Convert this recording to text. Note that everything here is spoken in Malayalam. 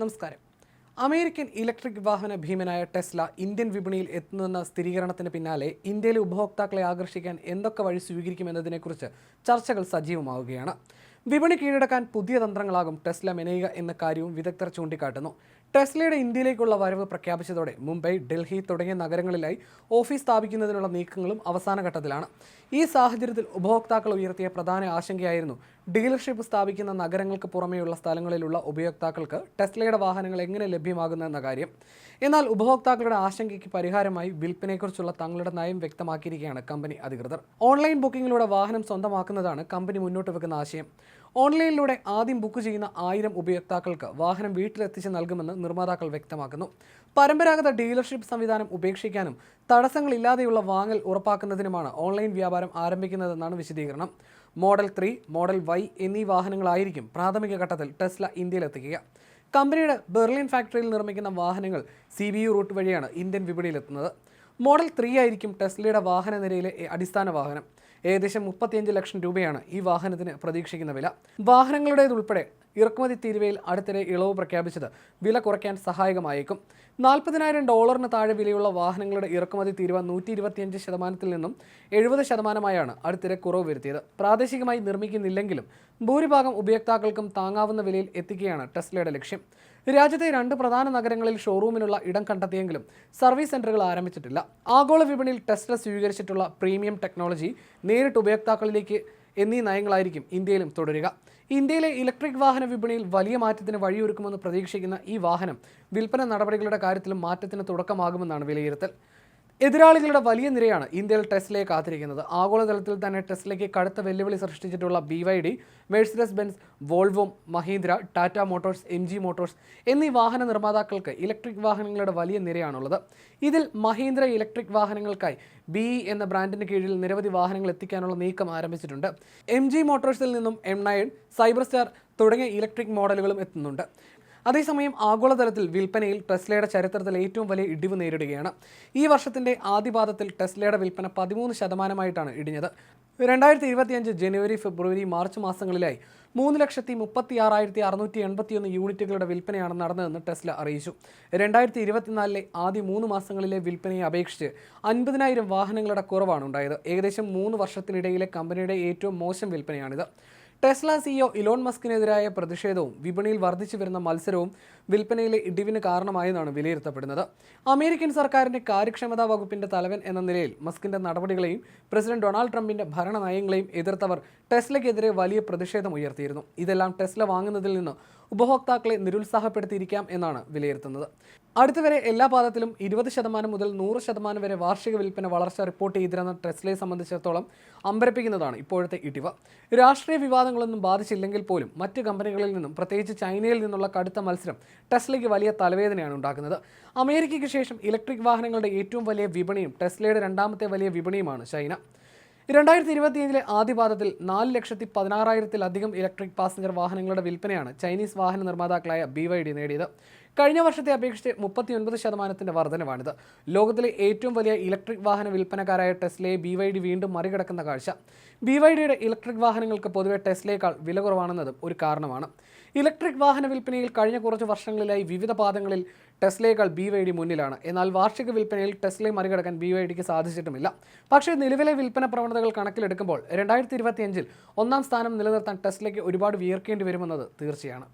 നമസ്കാരം. അമേരിക്കൻ ഇലക്ട്രിക് വാഹന ഭീമനായ ടെസ്ല ഇന്ത്യൻ വിപണിയിൽ എത്തുന്നുവെന്ന സ്ഥിരീകരണത്തിന് പിന്നാലെ ഇന്ത്യയിലെ ഉപഭോക്താക്കളെ ആകർഷിക്കാൻ എന്തൊക്കെ വഴി സ്വീകരിക്കുമെന്നതിനെക്കുറിച്ച് ചർച്ചകൾ സജീവമാവുകയാണ്. വിപണി കീഴടക്കാൻ പുതിയ തന്ത്രങ്ങളാകും ടെസ്ല മെനയുക എന്ന കാര്യവും വിദഗ്ധർ ചൂണ്ടിക്കാട്ടുന്നു. ടെസ്ലയുടെ ഇന്ത്യയിലേക്കുള്ള വരവ് പ്രഖ്യാപിച്ചതോടെ മുംബൈ ഡൽഹി തുടങ്ങിയ നഗരങ്ങളിലായി ഓഫീസ് സ്ഥാപിക്കുന്നതിനുള്ള നീക്കങ്ങളും അവസാന ഘട്ടത്തിലാണ് ഈ സാഹചര്യത്തിൽ ഉപഭോക്താക്കൾ ഉയർത്തിയ പ്രധാന ആശങ്കയായിരുന്നു ഡീലർഷിപ്പ് സ്ഥാപിക്കുന്ന നഗരങ്ങൾക്ക് പുറമെയുള്ള സ്ഥലങ്ങളിലുള്ള ഉപയോക്താക്കൾക്ക് ടെസ്ലയുടെ വാഹനങ്ങൾ എങ്ങനെ ലഭ്യമാകുന്നെന്ന കാര്യം. എന്നാൽ ഉപഭോക്താക്കളുടെ ആശങ്കയ്ക്ക് പരിഹാരമായി വിൽപ്പനയെക്കുറിച്ചുള്ള തങ്ങളുടെ നയം വ്യക്തമാക്കിയിരിക്കുകയാണ് കമ്പനി അധികൃതർ. ഓൺലൈൻ ബുക്കിംഗിലൂടെ വാഹനം സ്വന്തമാക്കുന്നതാണ് കമ്പനി മുന്നോട്ട് വെക്കുന്ന ആശയം. ഓൺലൈനിലൂടെ ആദ്യം ബുക്ക് ചെയ്യുന്ന ആയിരം ഉപയോക്താക്കൾക്ക് വാഹനം വീട്ടിലെത്തിച്ച് നൽകുമെന്ന് നിർമ്മാതാക്കൾ വ്യക്തമാക്കുന്നു. പരമ്പരാഗത ഡീലർഷിപ്പ് സംവിധാനം ഉപേക്ഷിക്കാനും തടസ്സങ്ങളില്ലാതെയുള്ള വാങ്ങൽ ഉറപ്പാക്കുന്നതിനുമാണ് ഓൺലൈൻ വ്യാപാരം ആരംഭിക്കുന്നതെന്നാണ് വിശദീകരണം. മോഡൽ ത്രീ മോഡൽ വൈ എന്നീ വാഹനങ്ങളായിരിക്കും പ്രാഥമിക ഘട്ടത്തിൽ ടെസ്ല ഇന്ത്യയിലെത്തിക്കുക. കമ്പനിയുടെ ബെർലിൻ ഫാക്ടറിയിൽ നിർമ്മിക്കുന്ന വാഹനങ്ങൾ സി ബി യു റൂട്ട് വഴിയാണ് ഇന്ത്യൻ വിപണിയിലെത്തുന്നത്. മോഡൽ ത്രീ ആയിരിക്കും ടെസ്ലയുടെ വാഹന നിരയിലെ അടിസ്ഥാന വാഹനം. ഏകദേശം മുപ്പത്തിയഞ്ച് ലക്ഷം രൂപയാണ് ഈ വാഹനത്തിന് പ്രതീക്ഷിക്കുന്ന വില. വാഹനങ്ങളുടേതുൾപ്പെടെ ഇറക്കുമതി തീരുവയിൽ അടുത്തിടെ ഇളവ് പ്രഖ്യാപിച്ചത് വില കുറയ്ക്കാൻ സഹായകമായേക്കും. നാൽപ്പതിനായിരം ഡോളറിന് താഴെ വിലയുള്ള വാഹനങ്ങളുടെ ഇറക്കുമതി തീരുവ നൂറ്റി ഇരുപത്തിയഞ്ച് ശതമാനത്തിൽ നിന്നും എഴുപത് ശതമാനമായാണ് അടുത്തിടെ കുറവ് വരുത്തിയത്. പ്രാദേശികമായി നിർമ്മിക്കുന്നില്ലെങ്കിലും ഭൂരിഭാഗം ഉപയോക്താക്കൾക്കും താങ്ങാവുന്ന വിലയിൽ എത്തിക്കുകയാണ് ടെസ്ലയുടെ ലക്ഷ്യം. രാജ്യത്തെ രണ്ട് പ്രധാന നഗരങ്ങളിൽ ഷോറൂമിനുള്ള ഇടം കണ്ടെത്തിയെങ്കിലും സർവീസ് സെന്ററുകൾ ആരംഭിച്ചിട്ടില്ല. ആഗോള വിപണിയിൽ ടെസ്ല സ്വീകരിച്ചിട്ടുള്ള പ്രീമിയം ടെക്നോളജി നേരിട്ട് ഉപയോക്താക്കളിലേക്ക് എന്നീ നയങ്ങളായിരിക്കും ഇന്ത്യയിലും തുടരുക. ഇന്ത്യയിലെ ഇലക്ട്രിക് വാഹന വിപണിയിൽ വലിയ മാറ്റത്തിന് വഴിയൊരുക്കുമെന്ന് പ്രതീക്ഷിക്കുന്ന ഈ വാഹനം വിൽപ്പന നടപടികളുടെ കാര്യത്തിലും മാറ്റത്തിന് തുടക്കമാകുമെന്നാണ് വിലയിരുത്തൽ. എതിരാളികളുടെ വലിയ നിരയാണ് ഇന്ത്യയിൽ ടെസ്ലയെ കാത്തിരിക്കുന്നത്. ആഗോളതലത്തിൽ തന്നെ ടെസ്ലയ്ക്ക് കടുത്ത വെല്ലുവിളി സൃഷ്ടിച്ചിട്ടുള്ള B Y D Mercedes Benz Volvo Mahindra Tata motors M G motors എന്നീ വാഹന നിർമ്മാതാക്കൾക്ക് ഇലക്ട്രിക് വാഹനങ്ങളുടെ വലിയ നിരയാണുള്ളത്. ഇതിൽ മഹീന്ദ്ര ഇലക്ട്രിക് വാഹനങ്ങൾക്കായി ബി ഇ എന്ന ബ്രാൻഡിന് കീഴിൽ നിരവധി വാഹനങ്ങൾ എത്തിക്കാനുള്ള നീക്കം ആരംഭിച്ചിട്ടുണ്ട്. എം ജി മോട്ടോഴ്സിൽ നിന്നും എം നയൻ സൈബർ സ്റ്റാർ തുടങ്ങിയ ഇലക്ട്രിക് മോഡലുകളും എത്തുന്നുണ്ട്. അതേസമയം ആഗോളതലത്തിൽ വിൽപ്പനയിൽ ടെസ്ലയുടെ ചരിത്രത്തിൽ ഏറ്റവും വലിയ ഇടിവ് നേരിടുകയാണ്. ഈ വർഷത്തിന്റെ ആദ്യപാദത്തിൽ ടെസ്ലയുടെ വിൽപ്പന പതിമൂന്ന് ശതമാനമായിട്ടാണ് ഇടിഞ്ഞത്. രണ്ടായിരത്തി ഇരുപത്തിയഞ്ച് ജനുവരി ഫെബ്രുവരി മാർച്ച് മാസങ്ങളിലായി മൂന്ന് ലക്ഷത്തി മുപ്പത്തി ആറായിരത്തി അറുന്നൂറ്റി എൺപത്തിയൊന്ന് യൂണിറ്റുകളുടെ വിൽപ്പനയാണ് നടന്നതെന്ന് ടെസ്ല അറിയിച്ചു. രണ്ടായിരത്തി ഇരുപത്തിനാലിലെ ആദ്യ മൂന്ന് മാസങ്ങളിലെ വിൽപ്പനയെ അപേക്ഷിച്ച് അൻപതിനായിരം വാഹനങ്ങളുടെ കുറവാണ് ഉണ്ടായത്. ഏകദേശം മൂന്ന് വർഷത്തിനിടയിലെ കമ്പനിയുടെ ഏറ്റവും മോശം വിൽപ്പനയാണിത്. ടെസ്ല സിഇഒ ഇലോൺ മസ്കിനെതിരായ പ്രതിഷേധവും വിപണിയിൽ വർദ്ധിച്ചു വരുന്ന മത്സരവും വിൽപ്പനയിലെ ഇടിവിന് കാരണമായെന്നാണ് വിലയിരുത്തപ്പെടുന്നത്. അമേരിക്കൻ സർക്കാരിന്റെ കാര്യക്ഷമതാ വകുപ്പിന്റെ തലവൻ എന്ന നിലയിൽ മസ്കിന്റെ നടപടികളെയും പ്രസിഡന്റ് ഡൊണാൾഡ് ട്രംപിന്റെ ഭരണ നയങ്ങളെയും എതിർത്തവർ ടെസ്ലയ്ക്കെതിരെ വലിയ പ്രതിഷേധം ഉയർത്തിയിരുന്നു. ഇതെല്ലാം ടെസ്ല വാങ്ങുന്നതിൽ നിന്ന് ഉപഭോക്താക്കളെ നിരുത്സാഹപ്പെടുത്തിയിരിക്കാം എന്നാണ് വിലയിരുത്തുന്നത്. അടുത്തുവരെ എല്ലാ പാദത്തിലും ഇരുപത് ശതമാനം മുതൽ നൂറ് ശതമാനം വരെ വാർഷിക വിൽപ്പന വളർച്ച റിപ്പോർട്ട് ചെയ്തിരുന്ന ടെസ്ലയെ സംബന്ധിച്ചിടത്തോളം അമ്പരപ്പിക്കുന്നതാണ് ഇപ്പോഴത്തെ ഇടിവ്. രാഷ്ട്രീയ വിവാദങ്ങളൊന്നും ബാധിച്ചില്ലെങ്കിൽ പോലും മറ്റ് കമ്പനികളിൽ നിന്നും പ്രത്യേകിച്ച് ചൈനയിൽ നിന്നുള്ള കടുത്ത മത്സരം ടെസ്ലയ്ക്ക് വലിയ തലവേദനയാണ് ഉണ്ടാക്കുന്നത്. അമേരിക്കയ്ക്ക് ശേഷം ഇലക്ട്രിക് വാഹനങ്ങളുടെ ഏറ്റവും വലിയ വിപണിയും ടെസ്ലയുടെ രണ്ടാമത്തെ വലിയ വിപണിയുമാണ് ചൈന. രണ്ടായിരത്തി ഇരുപത്തിയഞ്ചിലെ ആദ്യപാദത്തിൽ നാല് ലക്ഷത്തി പതിനാറായിരത്തിലധികം ഇലക്ട്രിക് പാസഞ്ചർ വാഹനങ്ങളുടെ വിൽപ്പനയാണ് ചൈനീസ് വാഹന നിർമ്മാതാക്കളായ ബി വൈ ഡി നേടിയത്. കഴിഞ്ഞ വർഷത്തെ അപേക്ഷിച്ച് മുപ്പത്തിയൊൻപത് ശതമാനത്തിന്റെ വർധനവാണിത്. ലോകത്തിലെ ഏറ്റവും വലിയ ഇലക്ട്രിക് വാഹന വിൽപ്പനക്കാരായ ടെസ്ലയെ ബി വൈ ഡി വീണ്ടും മറികടക്കുന്ന കാഴ്ച. ബി വൈ ഡിയുടെ ഇലക്ട്രിക് വാഹനങ്ങൾക്ക് പൊതുവെ ടെസ്ലയേക്കാൾ വില കുറവാണെന്നതും ഒരു കാരണമാണ്. ഇലക്ട്രിക് വാഹന വിൽപ്പനയിൽ കഴിഞ്ഞ കുറച്ച് വർഷങ്ങളിലായി വിവിധ പാദങ്ങളിൽ ടെസ്ലയേക്കാൾ ബി വൈ ഡി മുന്നിലാണ്. എന്നാൽ വാർഷിക വിൽപ്പനയിൽ ടെസ്ലയെ മറികടക്കാൻ ബി വൈ ഡിക്ക് സാധിച്ചിട്ടുമില്ല. പക്ഷേ നിലവിലെ വിൽപ്പന പ്രവണതകൾ കണക്കിലെടുക്കുമ്പോൾ രണ്ടായിരത്തി ഇരുപത്തിയഞ്ചിൽ ഒന്നാം സ്ഥാനം നിലനിർത്താൻ ടെസ്ലയ്ക്ക് ഒരുപാട് വിയർക്കേണ്ടി വരുമെന്നത് തീർച്ചയാണ്.